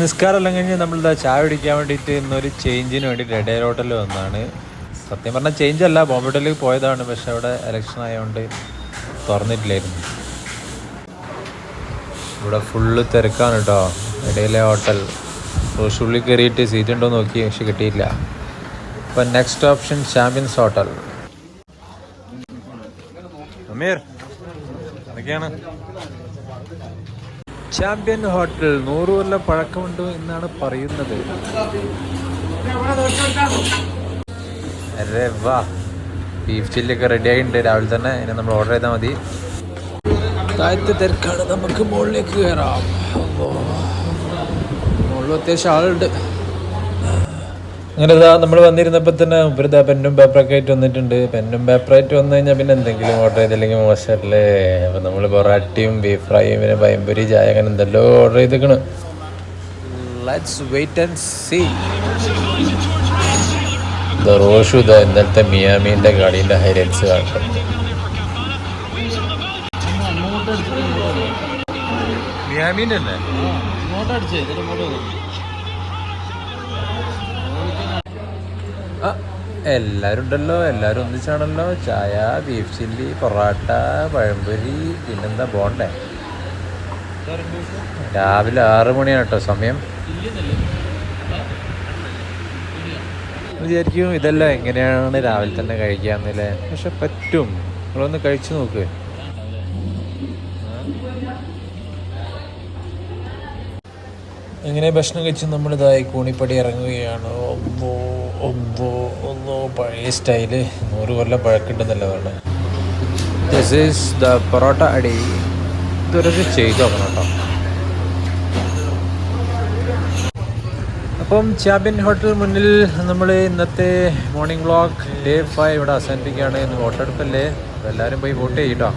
നിസ്കാരമെല്ലാം കഴിഞ്ഞ് നമ്മളിതാ ചായ കുടിക്കാൻ വേണ്ടിയിട്ട് ഇന്നൊരു ചേഞ്ചിന് വേണ്ടി റെഡ് ഹോട്ടലിൽ വന്നതാണ് സത്യം പറഞ്ഞാൽ ചേഞ്ച് അല്ല ബോംബെ ഹോട്ടലിൽ പോയതാണ് പക്ഷെ അവിടെ എലക്ഷൻ ആയതുകൊണ്ട് തുറന്നിട്ടില്ലായിരുന്നു. ഇവിടെ ഫുള്ള് തിരക്കാണ് കേട്ടോ ഇടയിലെ ഹോട്ടൽ റോഷുള്ളിൽ കയറിയിട്ട് സീറ്റ് ഉണ്ടോ നോക്കി പക്ഷെ കിട്ടിയില്ല. അപ്പം next option champions hotel Ameer എന്തൊക്കെയാണ് ചാമ്പ്യൻ ഹോട്ടൽ നൂറ് കൊല്ലം പഴക്കമുണ്ട് എന്നാണ് പറയുന്നത്. അരെ വാ. ബീഫ് ചില്ലൊക്കെ റെഡി ആയിട്ടുണ്ട്. രാവിലെ തന്നെ. ഇനി നമ്മൾ ഓർഡർ ചെയ്താൽ മതി. താഴത്തെ തിരക്കാണ്. നമുക്ക് മുകളിലേക്ക് കയറാം മുകളിൽ അത്യാവശ്യം ആളുണ്ട്. അങ്ങനെ ഇതാ നമ്മൾ വന്നിരുന്നപ്പോൾ തന്നെ ഇവരിതാ പെന്നും പേപ്പറൊക്കെ ആയിട്ട് വന്നിട്ടുണ്ട്. പെന്നും പേപ്പറായിട്ട് വന്നു കഴിഞ്ഞാൽ പിന്നെ എന്തെങ്കിലും ഓർഡർ ചെയ്തില്ലെങ്കിൽ മോശമല്ലേ അപ്പം നമ്മൾ പൊറാട്ടിയും ബീഫ് ഫ്രൈയും പിന്നെ പയമ്പൊരി ചായ അങ്ങനെ എന്തെല്ലോ order ചെയ്തേക്കണ്. Let's wait and see Roshu ഇതാ ഇന്നലത്തെ മിയാമീന്റെ ഗാഡീന്റെ ഹൈലൈറ്റ്സ് കാണട്ടെ. മിയാമീന്റെ തന്നെ ആ, എല്ലാവരും ഉണ്ടല്ലോ എല്ലാവരും ഒന്നിച്ചാണല്ലോ. ചായ ബീഫ് ചില്ലി പൊറാട്ട പഴംപൊരി പിന്നെന്താ ബോണ്ടേ? രാവിലെ ആറ് മണിയാണ് കേട്ടോ സമയം. വിചാരിക്കും ഇതെല്ലാം എങ്ങനെയാണ് രാവിലെ തന്നെ കഴിക്കാന്നില്ലേ? പക്ഷെ പറ്റും. നിങ്ങളൊന്ന് കഴിച്ചു നോക്ക്. എങ്ങനെ ഭക്ഷണം കഴിച്ച് നമ്മളിതായി കൂണിപ്പടി ഇറങ്ങുകയാണ്? ഒന്നോ ഒന്നോ ഒന്നോ പഴയ സ്റ്റൈൽ നൂറ് കൊല്ലം പഴക്കുണ്ടെന്നല്ല പറഞ്ഞത്. ദിസ് ഈസ് ദ പൊറോട്ട അടി. ഇതൊരു ചെയ്ത് കേട്ടോ. അപ്പം ചാമ്പ്യൻ ഹോട്ടൽ മുന്നിൽ നമ്മൾ ഇന്നത്തെ മോർണിംഗ് വ്ളോഗ് ഡേ ഫൈവ് ഇവിടെ അവസാനിപ്പിക്കുകയാണ്. ഇന്ന് വോട്ടെടുപ്പല്ലേ? എല്ലാവരും പോയി വോട്ട് ചെയ്യട്ടോ